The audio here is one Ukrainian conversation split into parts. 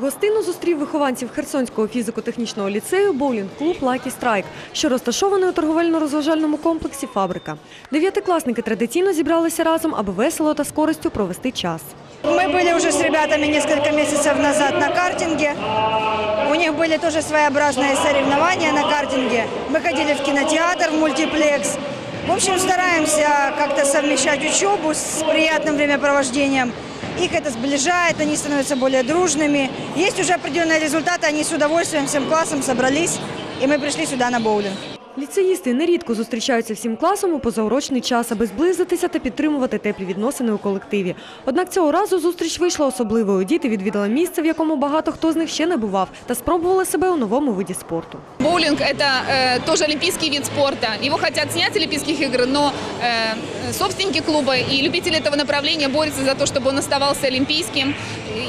Гостину зустрів вихованців Херсонського фізико-технічного ліцею боулінг-клуб «Лакі Страйк», що розташований у торговельно-розважальному комплексі «Фабрика». Дев'ятикласники традиційно зібралися разом, аби весело та з користю провести час. Мы были уже с ребятами несколько месяцев назад на картинге. У них были тоже своеобразные соревнования на картинге. Мы ходили в кинотеатр, в мультиплекс. В общем, стараемся как-то совмещать учебу с приятным времяпровождением. Их это сближает, они становятся более дружными. Есть уже определенные результаты, они с удовольствием всем классом собрались, и мы пришли сюда на боулинг. Ліцеїсти нерідко зустрічаються всім класом у позаурочний час, аби зблизитися та підтримувати теплі відносини у колективі. Однак цього разу зустріч вийшла особливою. Діти відвідали місце, в якому багато хто з них ще не бував, та спробували себе у новому виді спорту. Боулинг – это э, тоже олимпийский вид спорта. Его хотят снять с Олимпийских игр, но э, собственники клуба и любители этого направления борются за то, чтобы он оставался олимпийским.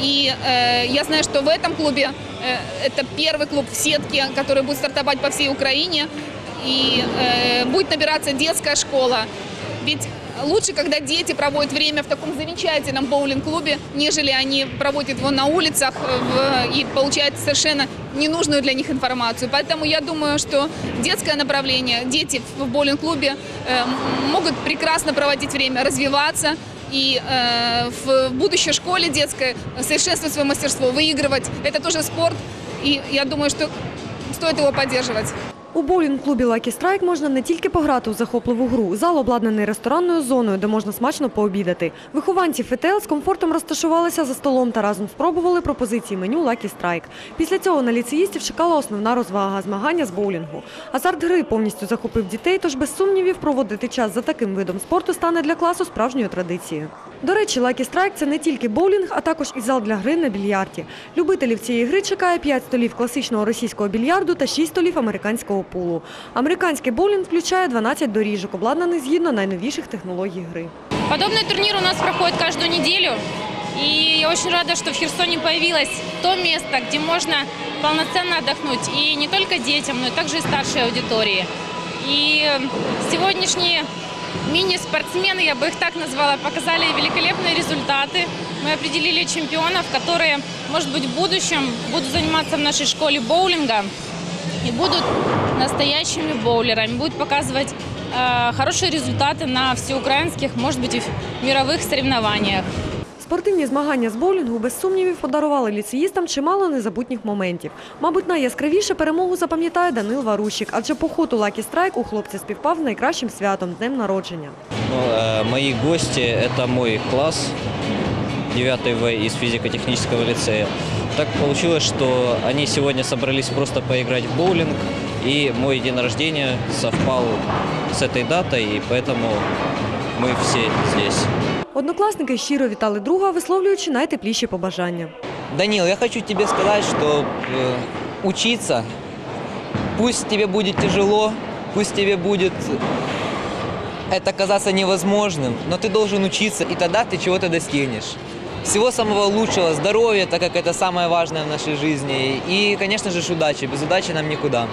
И э, я знаю, что в этом клубе э, это первый клуб в сетке, который будет стартовать по всей Украине. И э, будет набираться детская школа. Ведь лучше, когда дети проводят время в таком замечательном боулинг-клубе, нежели они проводят его на улицах э, в- и получают совершенно ненужную для них информацию. Поэтому я думаю, что детское направление, дети в боулинг-клубе э, м- могут прекрасно проводить время, развиваться и э, в будущей школе детской совершенствовать свое мастерство, выигрывать. Это тоже спорт, и я думаю, что стоит его поддерживать. У боулінг-клубі «Лакі Страйк» можна не тільки пограти у захопливу гру. Зал обладнаний ресторанною зоною, де можна смачно пообідати. Вихованці ФТЛ з комфортом розташувалися за столом та разом спробували пропозиції меню «Лакі Страйк». Після цього на ліцеїстів чекала основна розвага – змагання з боулінгу. Азарт гри повністю захопив дітей, тож без сумнівів проводити час за таким видом спорту стане для класу справжньою традицією. До речі, «Лакі Страйк» – це не тільки боулінг, а також і зал для гри на більярді. Любителів цієї гри чекає 5 столів класичного російського більярду та 6 столів американського пулу. Американський боулінг включає 12 доріжок, обладнаних згідно найновіших технологій гри. Подобный турнир у нас проходит каждую неделю. И я очень рада, что в Херсоне появилось то место, где можно полноценно отдохнуть. И не только детям, но и также и старшей аудитории. И мини-спортсмены, я бы их так назвала, показали великолепные результаты. Мы определили чемпионов, которые, может быть, в будущем будут заниматься в нашей школе боулинга и будут настоящими боулерами, будут показывать э, хорошие результаты на всеукраинских, может быть, и в мировых соревнованиях. Спортивні змагання з боулінгу без сумнівів подарували ліцеїстам чимало незабутніх моментів. Мабуть, найяскравіше перемогу запам'ятає Данил Варущик, адже поход у «Лакі Страйк» у хлопця співпав з найкращим святом – днем народження. Ну, э, мои гости – это мой класс, 9 В из физико-технического лицея. Так получилось, что они сегодня собрались просто поиграть в боулинг, и мой день рождения совпал с этой датой, и поэтому мы все здесь. Однокласники щиро вітали друга, висловлюючи найтепліші побажання. Данил, я хочу тебе сказать, что э, учиться, пусть тебе будет тяжело, пусть тебе будет это казаться невозможным, но ты должен учиться, и тогда ты чего-то достигнешь. Всего самого лучшего, здоровья, так как это самое важное в нашей жизни. И, конечно же, удачи. Без удачи нам никуда.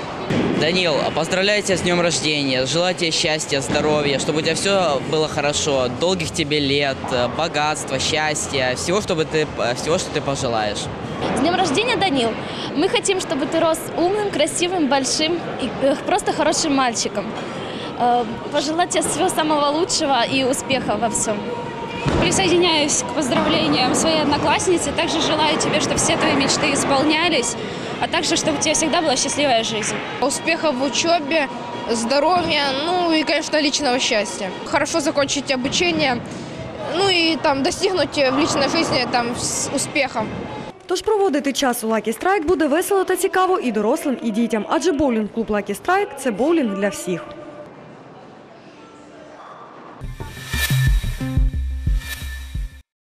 Данил, поздравляю тебя с днем рождения, желаю тебе счастья, здоровья, чтобы у тебя все было хорошо, долгих тебе лет, богатства, счастья, всего, чтобы ты, всего, что ты пожелаешь. С днем рождения, Данил! Мы хотим, чтобы ты рос умным, красивым, большим и э, просто хорошим мальчиком. Э, Пожелать тебе всего самого лучшего и успеха во всем. Присоединяюсь к поздравлениям своей одноклассницы. Также желаю тебе, чтобы все твои мечты исполнялись, а также, чтобы у тебя всегда была счастливая жизнь. Успехов в учебе, здоровья, ну и, конечно, личного счастья. Хорошо закончить обучение, ну и там достигнуть в личной жизни там с успехом. Тож проводити час у «Лакі Страйк» буде весело та цікаво і дорослим, і дітям, адже боулінг-клуб «Лакі Страйк» – це боулінг для всіх.